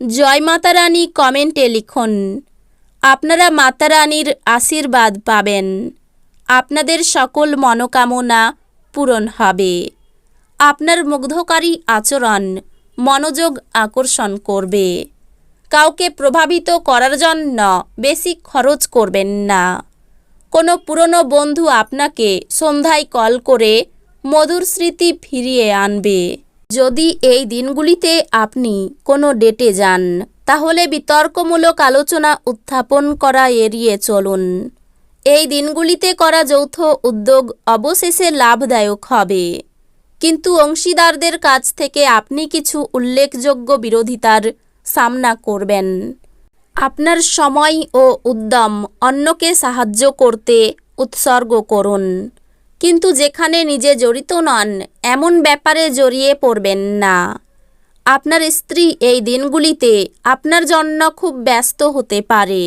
জয় মাতারানী কমেন্টে লিখুন, আপনারা মাতারানীর আশীর্বাদ পাবেন। আপনাদের সকল মনোকামনা পূরণ হবে। আপনার মুগ্ধকারী আচরণ মনোযোগ আকর্ষণ করবে। কাউকে প্রভাবিত করার জন্য বেশি খরচ করবেন না। কোনো পুরনো বন্ধু আপনাকে সন্ধ্যায় কল করে মধুর স্মৃতি ফিরিয়ে আনবে। যদি এই দিনগুলিতে আপনি কোনো ডেটে যান, তাহলে বিতর্কমূলক আলোচনা উত্থাপন করা এড়িয়ে চলুন। এই দিনগুলিতে করা যৌথ উদ্যোগ অবশেষে লাভদায়ক হবে। কিন্তু অংশীদারদের কাছ থেকে আপনি কিছু উল্লেখযোগ্য বিরোধিতার সামনা করবেন। আপনার সময় ও উদ্যম অন্যকে সাহায্য করতে উৎসর্গ করুন। কিন্তু যেখানে নিজে জড়িত নন, এমন ব্যাপারে জড়িয়ে পড়বেন না। আপনার স্ত্রী এই দিনগুলিতে আপনার জন্য খুব ব্যস্ত হতে পারে।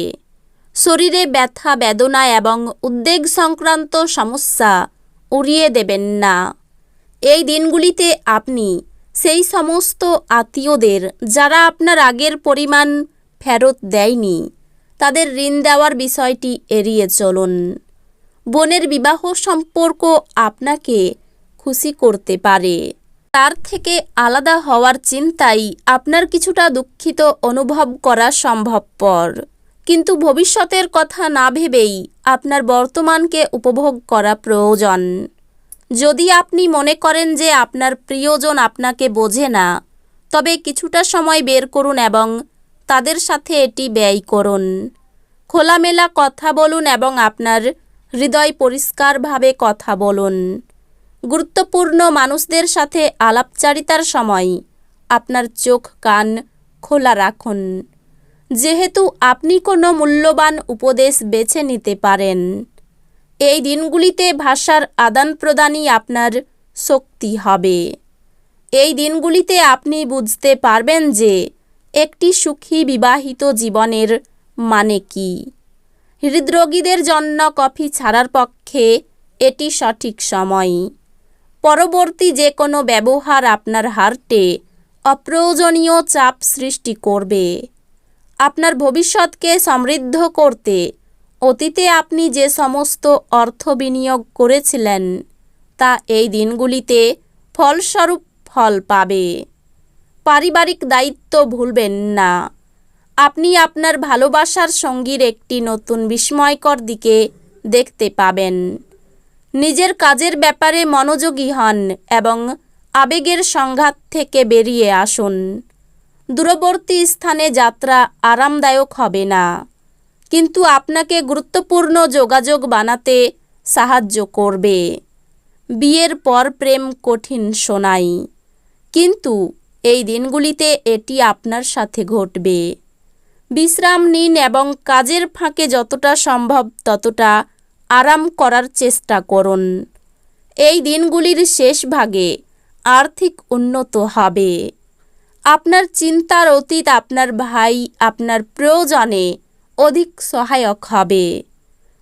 শরীরে ব্যথা, বেদনা এবং উদ্বেগ সংক্রান্ত সমস্যা উড়িয়ে দেবেন না। এই দিনগুলিতে আপনি সেই সমস্ত আত্মীয়দের যারা আপনার আগের পরিমাণ ফেরত দেয়নি, তাদের ঋণ দেওয়ার বিষয়টি এড়িয়ে চলুন। বোনের বিবাহ সম্পর্ক আপনাকে খুশি করতে পারে। তার থেকে আলাদা হওয়ার চিন্তাই আপনার কিছুটা দুঃখিত অনুভব করা সম্ভবপর। কিন্তু ভবিষ্যতের কথা না ভেবেই আপনার বর্তমানকে উপভোগ করা প্রয়োজন। যদি আপনি মনে করেন যে আপনার প্রিয়জন আপনাকে বোঝে না, তবে কিছুটা সময় বের করুন এবং তাদের সাথে এটি ব্যয় করুন। খোলামেলা কথা বলুন এবং আপনার হৃদয় পরিষ্কারভাবে কথা বলুন। গুরুত্বপূর্ণ মানুষদের সাথে আলাপচারিতার সময় আপনার চোখ, কান খোলা রাখুন। যেহেতু আপনি কোনো মূল্যবান উপদেশ বেছে নিতে পারেন, এই দিনগুলিতে ভাষার আদান প্রদানই আপনার শক্তি হবে। এই দিনগুলিতে আপনি বুঝতে পারবেন যে একটি সুখী বিবাহিত জীবনের মানে কী। হৃদরোগীদের জন্য কফি ছাড়ার পক্ষে এটি সঠিক সময়। পরবর্তী যে কোনো ব্যবহার আপনার হার্টে অপ্রয়োজনীয় চাপ সৃষ্টি করবে। আপনার ভবিষ্যৎকে সমৃদ্ধ করতে অতীতে আপনি যে সমস্ত অর্থ বিনিয়োগ করেছিলেন, তা এই দিনগুলিতে ফলস্বরূপ ফল পাবে। পারিবারিক দায়িত্ব ভুলবেন না। আপনি আপনার ভালোবাসার সঙ্গীর একটি নতুন বিস্ময়কর দিকে দেখতে পাবেন। নিজের কাজের ব্যাপারে মনোযোগী হন এবং আবেগের সংঘাত থেকে বেরিয়ে আসুন। দূরবর্তী স্থানে যাত্রা আরামদায়ক হবে না, কিন্তু আপনাকে গুরুত্বপূর্ণ যোগাযোগ বানাতে সাহায্য করবে। বিয়ের পর প্রেম কঠিন শোনাই, কিন্তু এই দিনগুলিতে এটি আপনার সাথে ঘটবে। বিশ্রাম নিন এবং কাজের ফাঁকে যতটা সম্ভব ততটা আরাম করার চেষ্টা করুন। এই দিনগুলির শেষ ভাগে আর্থিক উন্নত হবে। আপনার চিন্তার অতীত আপনার ভাই আপনার প্রয়োজনে অধিক সহায়ক হবে।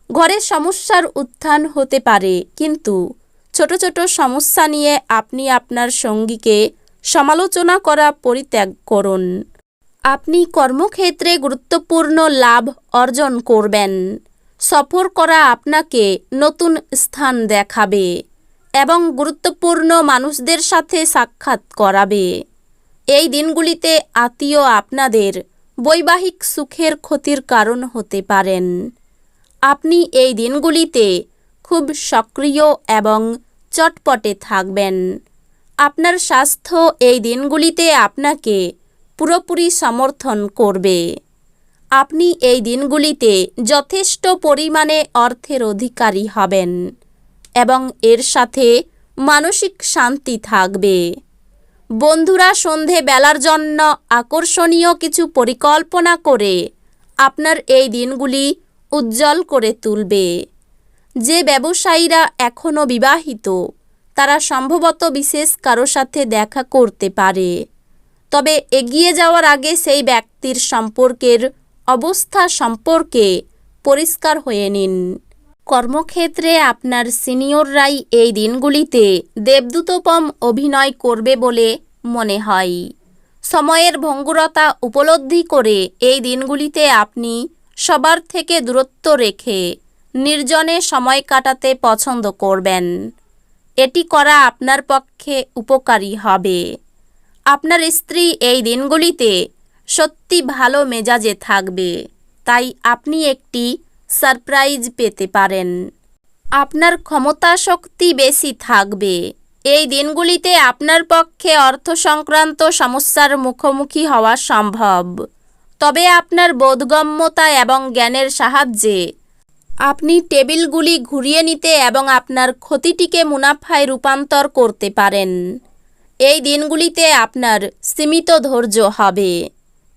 ঘরে সমস্যার উত্থান হতে পারে, কিন্তু ছোট ছোট সমস্যা নিয়ে আপনি আপনার সঙ্গীকে সমালোচনা করা পরিত্যাগ করুন। আপনি কর্মক্ষেত্রে গুরুত্বপূর্ণ লাভ অর্জন করবেন। সফর করা আপনাকে নতুন স্থান দেখাবে এবং গুরুত্বপূর্ণ মানুষদের সাথে সাক্ষাৎ করাবে। এই দিনগুলিতে আত্মীয় আপনাদের বৈবাহিক সুখের ক্ষতির কারণ হতে পারেন। আপনি এই দিনগুলিতে খুব সক্রিয় এবং চটপটে থাকবেন। আপনার স্বাস্থ্য এই দিনগুলিতে আপনাকে পুরোপুরি সমর্থন করবে। আপনি এই দিনগুলিতে যথেষ্ট পরিমাণে অর্থের অধিকারী হবেন এবং এর সাথে মানসিক শান্তি থাকবে। বন্ধুরা, সন্ধে বেলার জন্য আকর্ষণীয় কিছু পরিকল্পনা করে আপনার এই দিনগুলি উজ্জ্বল করে তুলবে। যে ব্যবসায়ীরা এখনও বিবাহিত, তারা সম্ভবত বিশেষ কারও সাথে দেখা করতে পারে। তবে এগিয়ে যাওয়ার আগে সেই ব্যক্তির সম্পর্কের অবস্থা সম্পর্কে পরিষ্কার হয়ে নিন। কর্মক্ষেত্রে আপনার সিনিয়ররাই এই দিনগুলিতে দেবদূতপম অভিনয় করবে বলে মনে হয়। সময়ের ভঙ্গুরতা উপলব্ধি করে এই দিনগুলিতে আপনি সবার থেকে দূরত্ব রেখে নির্জনে সময় কাটাতে পছন্দ করবেন। এটি করা আপনার পক্ষে উপকারী হবে। আপনার স্ত্রী এই দিনগুলিতে সত্যি ভালো মেজাজে থাকবে, তাই আপনি একটি সারপ্রাইজ পেতে পারেন। আপনার ক্ষমতা শক্তি বেশি থাকবে। এই দিনগুলিতে আপনার পক্ষে অর্থ সংক্রান্ত সমস্যার মুখোমুখি হওয়া সম্ভব। তবে আপনার বোধগম্যতা এবং জ্ঞানের সাহায্যে আপনি টেবিলগুলি ঘুরিয়ে নিতে এবং আপনার ক্ষতিটিকে মুনাফায় রূপান্তর করতে পারেন। এই দিনগুলিতে আপনার সীমিত ধৈর্য হবে।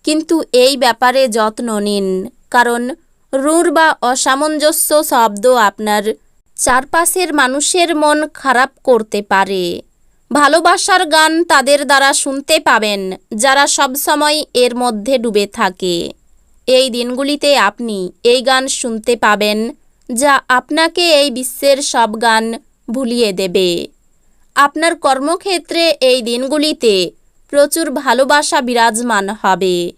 কিন্তু এই ব্যাপারে যত্ন নিন, কারণ রূঢ় বা অসামঞ্জস্য শব্দ আপনার চারপাশের মানুষের মন খারাপ করতে পারে। ভালোবাসার গান তাদের দ্বারা শুনতে পাবেন, যারা সবসময় এর মধ্যে ডুবে থাকে। এই দিনগুলিতে আপনি এই গান শুনতে পাবেন, যা আপনাকে এই বিশ্বের সব গান ভুলিয়ে দেবে। আপনার কর্মক্ষেত্রে এই দিনগুলিতে প্রচুর ভালোবাসা বিরাজমান হবে।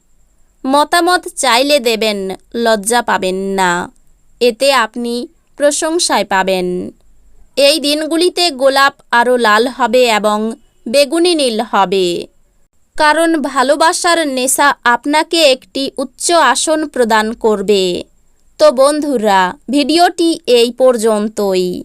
মতামত চাইলে দেবেন, লজ্জা পাবেন না। এতে আপনি প্রশংসায় পাবেন। এই দিনগুলিতে গোলাপ আরও লাল হবে এবং বেগুনি নীল হবে। কারণ ভালোবাসার নেশা আপনাকে একটি উচ্চ আসন প্রদান করবে। তো বন্ধুরা, ভিডিওটি এই পর্যন্তই।